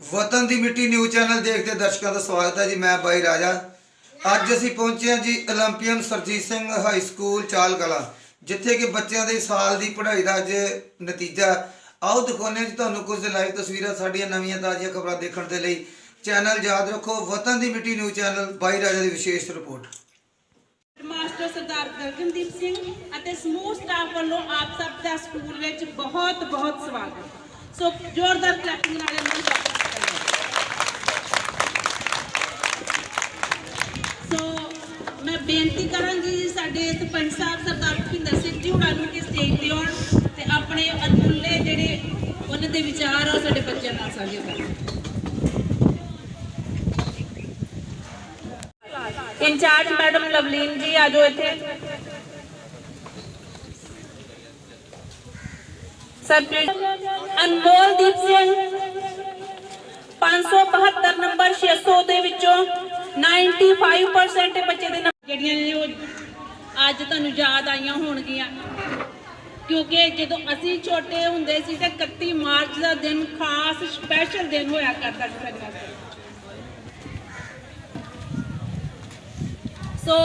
ਵਤਨ ਦੀ ਮਿੱਟੀ news channel ਦੇਖਦੇ ਦਰਸ਼ਕਾਂ ਦਾ ਸਵਾਗਤ ਹੈ ਜੀ, ਮੈਂ ਬਾਈ ਰਾਜਾ। ਅੱਜ ਅਸੀਂ ਪਹੁੰਚੇ ਹਾਂ ਜੀ 올림픽ਨ ਸਰਜੀਤ ਸਿੰਘ ਹਾਈ ਸਕੂਲ ਚਾਲ ਕਲਾ ਜਿੱਥੇ ਕਿ ਬੱਚਿਆਂ ਦੇ ਸਾਲ ਦੀ ਪੜ੍ਹਾਈ ਦਾ ਅੱਜ ਨਤੀਜਾ। ਆਓ ਦਿਖਾਉਂਦੇ ਹਾਂ ਜੀ ਤੁਹਾਨੂੰ ਕੁਝ ਲਾਈਵ ਤਸਵੀਰਾਂ, ਸਾਡੀਆਂ ਨਵੀਆਂ ਤਾਜ਼ੀਆਂ ਖਬਰਾਂ ਦੇਖਣ ਦੇ ਲਈ। ਚੈਨਲ ਯਾਦ ਰੱਖੋ, ਵਤਨ ਦੀ ਮਿੱਟੀ ਨਿਊਜ਼ ਚੈਨਲ, ਬਾਈ ਰਾਜਾ ਦੀ ਵਿਸ਼ੇਸ਼ ਰਿਪੋਰਟ। ਮਾਸਟਰ ਸਰਦਾਰ ਗਗਨਦੀਪ ਸਿੰਘ ਅਤੇ ਸਮੂਹ ਸਟਾਫ ਵੱਲੋਂ ਆਪ ਸਭ ਦਾ ਸਕੂਲ ਵਿੱਚ ਬਹੁਤ ਬਹੁਤ ਸਵਾਗਤ। ਸੋ ਜ਼ੋਰਦਾਰ ਕਲੈਪਿੰਗ ਨਾਲ ਇਹਨਾਂ ਨੂੰ ਬੇਨਤੀ ਕਰਾਂਗੀ ਜੀ ਸਾਡੇ ਸਰਪੰਚ ਸਾਹਿਬ ਸਰਦਾਰ ਭਿੰਦਰ ਸਿੰਘ ਜੀ ਹੁਣਾਂ ਨੂੰ ਕਿ ਸਟੇਜ ਤੇ ਆਉਣ ਤੇ ਆਪਣੇ ਅਨੁੱਲੇ ਜਿਹੜੇ ਉਹਨਾਂ ਦੇ ਵਿਚਾਰ ਆ ਸਾਡੇ ਬੱਚਿਆਂ ਨਾਲ ਸਾਂਝੇ ਕਰਨ। ਇੰਚਾਰਜ ਮੈਡਮ ਲਵਲੀਨ ਜੀ ਆਜੋ ਇੱਥੇ। ਸਬਜੈਕਟ ਅਨਮੋਲਦੀਪ ਸਿੰਘ 572 ਨੰਬਰ 600 ਦੇ ਵਿੱਚੋਂ 95% ਬੱਚੇ ਦੇ ਜਿਹੜੀਆਂ ਨੇ ਉਹ ਅੱਜ ਤੁਹਾਨੂੰ ਯਾਦ ਆਈਆਂ ਹੋਣਗੀਆਂ। ਕਿਉਂਕਿ ਜਦੋਂ ਅਸੀਂ ਛੋਟੇ ਹੁੰਦੇ ਸੀ ਤੇ 31 ਮਾਰਚ ਦਾ ਦਿਨ ਖਾਸ ਸਪੈਸ਼ਲ ਦਿਨ ਹੋਇਆ ਕਰਦਾ ਸੀ ਸਾਡੇ ਵਾਸਤੇ ਸੋ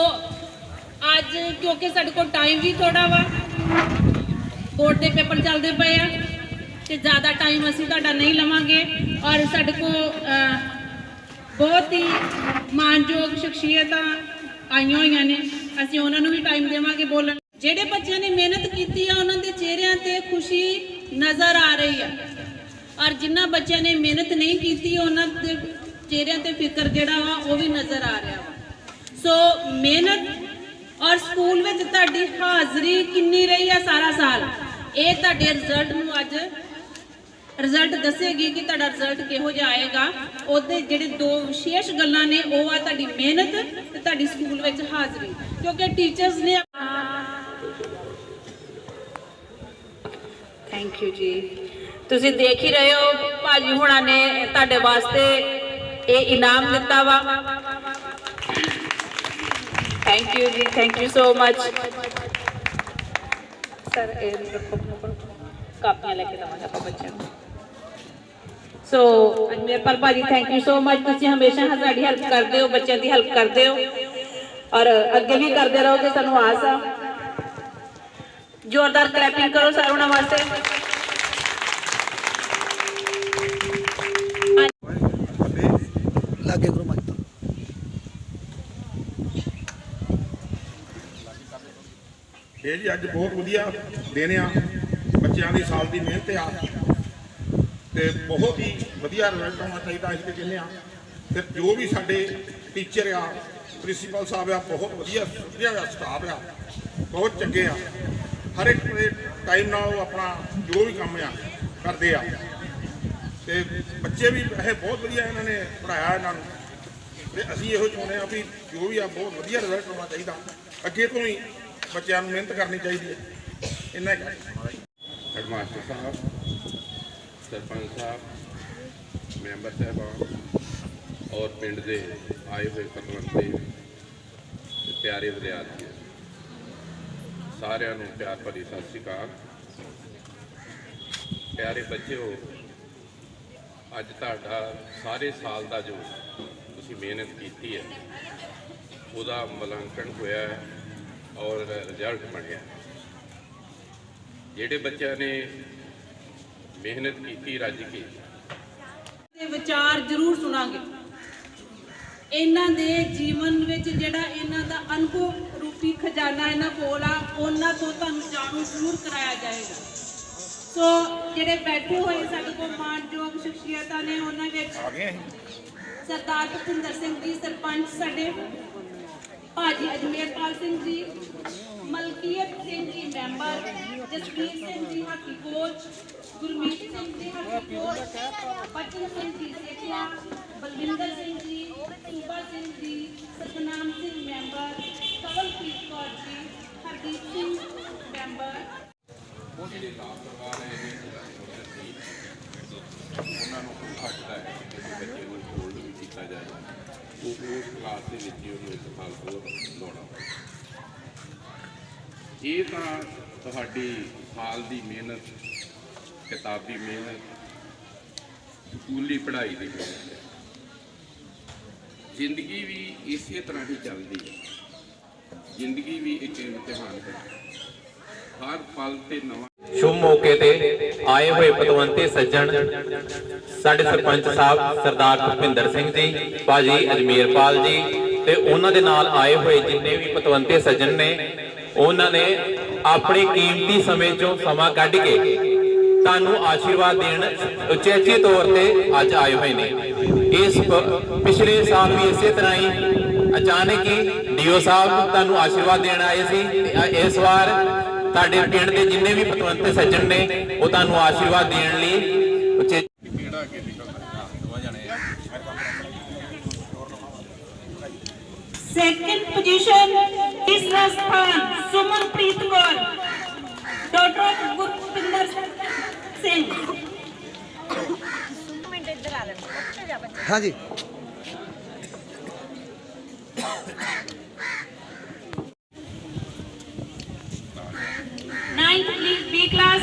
ਅੱਜ ਕਿਉਂਕਿ ਸਾਡੇ ਕੋਲ ਟਾਈਮ ਵੀ ਥੋੜਾ ਵਾ ਕੋਰਟ ਦੇ ਪੇਪਰ ਚੱਲਦੇ ਪਏ ਆ ਤੇ ਜ਼ਿਆਦਾ ਟਾਈਮ ਅਸੀਂ ਤੁਹਾਡਾ ਨਹੀਂ ਲਵਾਂਗੇ ਔਰ ਸਾਡੇ ਕੋਲ ਬਹੁਤ ਹੀ ਮਾਨਯੋਗ ਸ਼ਖਸੀਅਤਾਂ ਆਈਆਂ ਹੋਈਆਂ ਨੇ। ਅਸੀਂ ਉਹਨਾਂ ਨੂੰ ਵੀ ਟਾਈਮ ਦੇਵਾਂਗੇ ਬੋਲਣ। ਜਿਹੜੇ ਬੱਚਿਆਂ ਨੇ ਮਿਹਨਤ ਕੀਤੀ ਆ, ਉਹਨਾਂ ਦੇ ਚਿਹਰਿਆਂ ਤੇ ਖੁਸ਼ੀ ਨਜ਼ਰ ਆ ਰਹੀ ਆ। ਔਰ ਜਿਨ੍ਹਾਂ ਬੱਚਿਆਂ ਨੇ ਮਿਹਨਤ ਨਹੀਂ ਕੀਤੀ, ਉਹਨਾਂ ਦੇ ਚਿਹਰਿਆਂ ਤੇ ਫਿਕਰ ਜਿਹੜਾ ਵਾ, ਉਹ ਵੀ ਨਜ਼ਰ ਆ ਰਿਹਾ ਵਾ। ਸੋ ਮਿਹਨਤ ਔਰ ਸਕੂਲ ਵਿੱਚ ਤੁਹਾਡੀ ਹਾਜ਼ਰੀ ਕਿੰਨੀ ਰਹੀ ਆ ਸਾਰਾ ਸਾਲ? ਇਹ ਤੁਹਾਡੇ ਰਿਜ਼ਲਟ ਨੂੰ ਅੱਜ ਰਿਜ਼ਲਟ ਦੱਸੇਗੀ ਕਿ ਤੁਹਾਡਾ ਰਿਜ਼ਲਟ ਕਿਹੋ ਜਿਹਾ ਆਏਗਾ। ਉਹਦੇ ਜਿਹੜੇ ਦੋ ਵਿਸ਼ੇਸ਼ ਗੱਲਾਂ ਨੇ, ਉਹ ਆ ਤੁਹਾਡੀ ਮਿਹਨਤ ਤੇ ਤੁਹਾਡੀ ਸਕੂਲ ਵਿੱਚ ਹਾਜ਼ਰੀ। ਕਿਉਂਕਿ ਟੀਚਰਸ ਨੇ ਥੈਂਕ ਯੂ ਜੀ। ਤੁਸੀਂ ਦੇਖ ਹੀ ਰਹੇ ਹੋ, ਭਾਜੀ ਹੁਣਾਂ ਨੇ ਤੁਹਾਡੇ ਵਾਸਤੇ ਇਹ ਇਨਾਮ ਦਿੱਤਾ ਵਾ। Thank you ji thank you so much sir ਇਹ ਰੱਖੋ ਕਾਪੀਆਂ ਲੈ ਕੇ ਦਵਾਂਗੇ ਆਪਾਂ ਬੱਚਿਆਂ ਨੂੰ। ਸੋ ਅਜਮੇਰਪਾਲ ਭਾਜੀ ਥੈਂਕ ਯੂ ਸੋ ਮਚ ਤੁਸੀਂ ਹਮੇਸ਼ਾ ਸਾਡੀ ਹੈਲਪ ਕਰਦੇ ਹੋ ਬੱਚਿਆਂ ਦੀ ਹੈਲਪ ਕਰਦੇ ਹੋ। ਔਰ ਅੱਗੇ ਵੀ ਕਰਦੇ ਰਹੋਗੇ ਸਾਨੂੰ ਆਸ ਆ। ਜ਼ੋਰਦਾਰ ਕਲੈਪਿੰਗ ਕਰੋ ਸਰ ਉਹਨਾਂ ਵਾਸਤੇ। ਲਾਗੇ ਕਰੋ ਮਾਈਕ ਤੋਂ। ਇਹ ਜੀ ਅੱਜ ਬਹੁਤ ਵਧੀਆ ਦਿਨ ਆ। ਬੱਚਿਆਂ ਦੀ ਸਾਲ ਦੀ ਮਿਹਨਤ ਆ। ਤੇ ਬਹੁਤ ਹੀ ਵਧੀਆ ਰਿਜ਼ਲਟ ਆਉਣਾ ਚਾਹੀਦਾ ਅਸੀਂ ਤੇ ਕਹਿੰਦੇ ਆ ਤੇ ਜੋ ਵੀ ਸਾਡੇ ਟੀਚਰ ਆ ਪ੍ਰਿੰਸੀਪਲ ਸਾਹਿਬ ਆ, ਬਹੁਤ ਵਧੀਆ ਵਧੀਆ ਸਟਾਫ ਆ, ਬਹੁਤ ਚੰਗੇ ਆ। ਹਰ ਇੱਕ ਟਾਈਮ ਨਾਲ ਉਹ ਆਪਣਾ ਜੋ ਵੀ ਕੰਮ ਆ, ਕਰਦੇ ਆ। ਤੇ ਬੱਚੇ ਵੀ ਇਹ ਬਹੁਤ ਵਧੀਆ ਇਹਨਾਂ ਨੇ ਪੜਾਇਆ ਇਹਨਾਂ ਨੂੰ। ਤੇ ਅਸੀਂ ਇਹੋ ਚਾਹੁੰਦੇ ਆ ਵੀ ਜੋ ਵੀ ਆ, ਬਹੁਤ ਵਧੀਆ ਰਿਜ਼ਲਟ ਆਉਣਾ ਚਾਹੀਦਾ। ਅੱਗੇ ਤੋਂ ਹੀ ਬੱਚਿਆਂ ਨੂੰ ਮਿਹਨਤ ਕਰਨੀ ਚਾਹੀਦੀ ਹੈ। ਇੰਨਾ ਹੀ ਹੈਡਮਾਸਟਰ ਸਾਹਿਬ। ਸਰਪੰਚ ਸਾਹਿਬ, ਮੈਂਬਰ ਸਾਹਿਬਾਨ ਔਰ ਪਿੰਡ ਦੇ ਆਏ ਹੋਏ ਪਤਵੰਤੇ, ਤੇ ਪਿਆਰੇ ਵਿਦਿਆਰਥੀ। ਸਾਰਿਆਂ ਨੂੰ ਪਿਆਰ ਭਰੀ ਸਤਿ ਸ਼੍ਰੀ ਅਕਾਲ। ਪਿਆਰੇ ਬੱਚਿਓ, ਅੱਜ ਤੁਹਾਡਾ ਸਾਰੇ ਸਾਲ ਦਾ ਜੋ ਤੁਸੀਂ ਮਿਹਨਤ ਕੀਤੀ ਹੈ, ਉਹਦਾ ਮੁਲਾਂਕਣ ਹੋਇਆ ਔਰ ਰਿਜ਼ਲਟ ਬਣਿਆ। ਜਿਹੜੇ ਬੱਚਿਆਂ ਨੇ ਮਿਹਨਤ ਕੀਤੀ ਰੱਜ ਕੇ। ਦੇ ਵਿਚਾਰ ਜ਼ਰੂਰ ਸੁਣਾਂਗੇ। ਇਹਨਾਂ ਦੇ ਜੀਵਨ ਵਿੱਚ ਜਿਹੜਾ ਇਹਨਾਂ ਦਾ ਅਨੁਭਵ ਰੂਪੀ ਖਜ਼ਾਨਾ ਇਹਨਾਂ ਕੋਲ ਆ ਉਹਨਾਂ ਤੋਂ ਤੁਹਾਨੂੰ ਜਾਣੂ ਜ਼ਰੂਰ ਕਰਾਇਆ ਜਾਏਗਾ। ਸੋ ਜਿਹੜੇ ਬੈਠੇ ਹੋਏ ਸਾਡੇ ਕੋਲ ਮਾਨਯੋਗ ਸ਼ਖਸੀਅਤਾਂ ਨੇ ਉਹਨਾਂ ਵਿੱਚ ਆ ਗਏ ਅਸੀਂ। ਸਰਦਾਰ ਭੁਪਿੰਦਰ ਸਿੰਘ ਜੀ ਸਰਪੰਚ ਸਾਡੇ ਭਾਜੀ ਅਜਮੇਰਪਾਲ ਸਿੰਘ ਜੀ ਮਲਕੀਅਤ Singh ji member Jasvir Singh ji hockey coach Gurmeet Singh ji hockey coach Bachan Singh ji ਸੇਖਿਆ Balwinder Singh ji Suba Singh ji Satnam Singh member Kawalpreet Kaur ji Hardeep Singh member ਉਹਨਾਂ ਨੂੰ ਘੱਟਦਾ ਹੈ ਕਿ ਬੱਚੇ ਨੂੰ ਹੋਲਡ ਵੀ ਕੀਤਾ ਜਾਏ ਉਹ ਕਲਾਸ ਦੇ ਵਿੱਚ ਉਹਨੂੰ ਇੱਕ ਸਾਲ ਹੋਰ ਲਾਉਣਾ ਇਹ ਤਾਂ ਤੁਹਾਡੀ ਸਾਲ ਦੀ ਮਿਹਨਤ ਕਿਤਾਬੀ ਮਿਹਨਤ, ਸਕੂਲੀ ਪੜ੍ਹਾਈ ਦੀ ਮਿਹਨਤ। ਜ਼ਿੰਦਗੀ ਵੀ ਇਸੇ ਤਰ੍ਹਾਂ ਹੀ ਚੱਲਦੀ ਹੈ। ਜ਼ਿੰਦਗੀ ਵੀ ਇੱਕ ਇਮਤਿਹਾਨ ਹੈ। ਹਰ ਪਲ ਤੇ ਨਵਾਂ ਸ਼ੁਭ ਮੌਕੇ ਤੇ ਆਏ ਹੋਏ ਪਤਵੰਤੇ ਸੱਜਣ, ਸਾਡੇ ਸਰਪੰਚ ਸਾਹਿਬ ਸਰਦਾਰ ਭੁਪਿੰਦਰ ਸਿੰਘ ਜੀ, ਭਾਜੀ ਅਜਮੇਰਪਾਲ ਜੀ ਤੇ ਉਹਨਾਂ ਦੇ ਨਾਲ ਆਏ ਹੋਏ ਜਿੰਨੇ ਵੀ ਪਤਵੰਤੇ ਸੱਜਣ ਨੇ, ਉਹਨਾਂ ਨੇ ਆਪਣੇ ਕੀਮਤੀ ਸਮੇਂ ਚੋਂ ਸਮਾਂ ਕੱਢ ਕੇ ਤੁਹਾਨੂੰ ਆਸ਼ੀਰਵਾਦ ਦੇਣ ਉਚੇਚੇ ਤੌਰ ਤੇ ਅੱਜ ਆਏ ਹੋਏ ਨੇ। ਇਸ ਪਿਛਲੇ ਸਾਲ ਵੀ ਇਸੇ ਤਰ੍ਹਾਂ ਹੀ ਅਚਾਨਕ ਹੀ ਡੀਓ ਸਾਹਿਬ ਤੁਹਾਨੂੰ ਆਸ਼ੀਰਵਾਦ ਦੇਣ ਆਏ ਸੀ ਤੇ ਇਸ ਵਾਰ ਤੁਹਾਡੇ ਪਿੰਡ ਦੇ ਜਿੰਨੇ ਵੀ ਪਤਵੰਤੇ ਸੱਜਣ ਨੇ, ਉਹ ਤੁਹਾਨੂੰ ਆਸ਼ੀਰਵਾਦ ਦੇਣ ਲਈ ਉਚੇਚੇ ਸੈਕੰਡ ਪੋਜੀਸ਼ਨ ਇਸ ਰਾਜਸਥਾਨ ਸੁਮਨਪ੍ਰੀਤ ਕੌਰ ਡਾਕਟਰ ਗੁਰਪਿੰਦਰ ਸਿੰਘ ਮਿੰਟ ਇੱਧਰ ਆ ਲੈਣ ਉੱਥੇ ਜਾ ਬੱਚੇ ਹਾਂਜੀ ਨਾਈਨਥ ਬੀ ਕਲਾਸ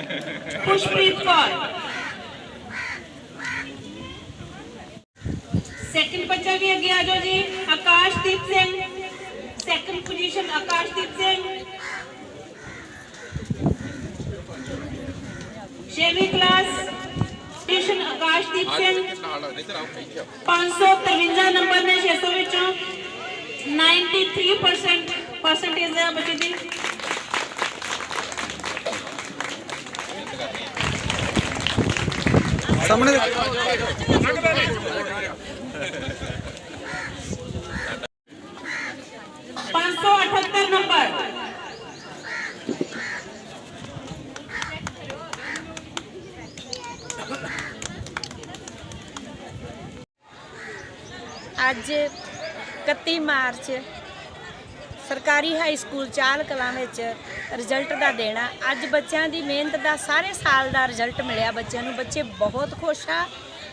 ਸਾਹਮਣੇ ਦੇਖੋ ਮੈਂ second second position Jaspreet Kaur Dalbir Singh Khushpreet Kaur second ਬੱਚਾ ਵੀ ਅੱਗੇ ਆ ਜਾਓ ਜੀ ਆਕਾਸ਼ਦੀਪ ਸਿੰਘ ਸੈਕੰਡ ਪੋਜੀਸ਼ਨ ਆਕਾਸ਼ਦੀਪ ਸਿੰਘ ਛੇਵੀਂ ਕਲਾਸ ਪੋਜੀਸ਼ਨ ਆਕਾਸ਼ਦੀਪ ਸਿੰਘ ਨਾਲ ਇਧਰ ਆਓ ਇੱਥੇ ਆਓ। 553 ਨੰਬਰ ਨੇ 600 ਵਿੱਚੋਂ 93% ਪਰਸੈਂਟੇਜ ਹੈ ਬੱਚੇ ਦੀ ਸਾਹਮਣੇ ਦੇਖੋ। ਪੰਜ ਸੌ ਅਠੱਤਰ ਨੰਬਰ ਅੱਜ 31 ਮਾਰਚ ਸਰਕਾਰੀ ਹਾਈ ਸਕੂਲ ਚਾਲ ਕਲਾਂ ਵਿੱਚ ਰਿਜ਼ਲਟ ਦਾ ਦੇਣਾ। ਅੱਜ ਬੱਚਿਆਂ ਦੀ ਮਿਹਨਤ ਦਾ ਸਾਰੇ ਸਾਲ ਦਾ ਰਿਜ਼ਲਟ ਮਿਲਿਆ ਬੱਚਿਆਂ ਨੂੰ। ਬੱਚੇ ਬਹੁਤ ਖੁਸ਼ ਆ।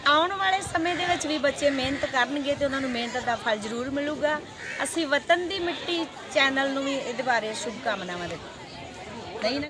ਆਉਣ ਵਾਲੇ ਸਮੇਂ ਦੇ ਵਿੱਚ ਵੀ ਬੱਚੇ ਮਿਹਨਤ ਕਰਨਗੇ ਤੇ ਉਹਨਾਂ ਨੂੰ ਮਿਹਨਤ ਦਾ ਫਲ ਜ਼ਰੂਰ ਮਿਲੂਗਾ। ਅਸੀਂ ਵਤਨ ਦੀ ਮਿੱਟੀ ਚੈਨਲ ਨੂੰ ਵੀ ਇਹਦੇ ਬਾਰੇ ਸ਼ੁਭਕਾਮਨਾਵਾਂ ਦਿੰਦੇ ਨਹੀਂ